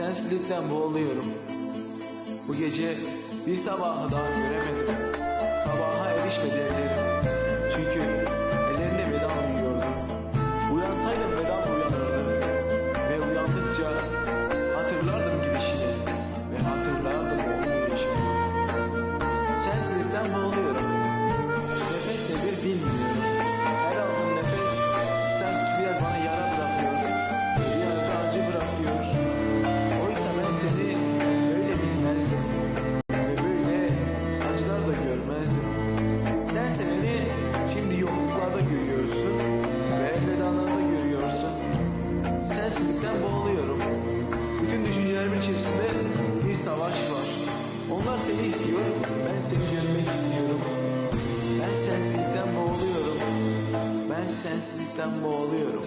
Sensizlikten boğuluyorum. Bu gece bir sabahı daha göremedim. Sabaha erişmedi ellerim. Çünkü ellerinde veda uyuyordum. Uyansaydım veda uyanırdı. Ve uyandıkça hatırlardım gidişini. Ve hatırlardım olmayışını. Sensizlikten boğuluyorum. Şimdi yokluklarda görüyorsun. Ve elvedalarda görüyorsun. Sensizlikten boğuluyorum. Bütün düşüncelerimin içerisinde bir savaş var. Onlar seni istiyor, ben seni görmek istiyorum. Ben sensizlikten boğuluyorum. Ben sensizlikten boğuluyorum.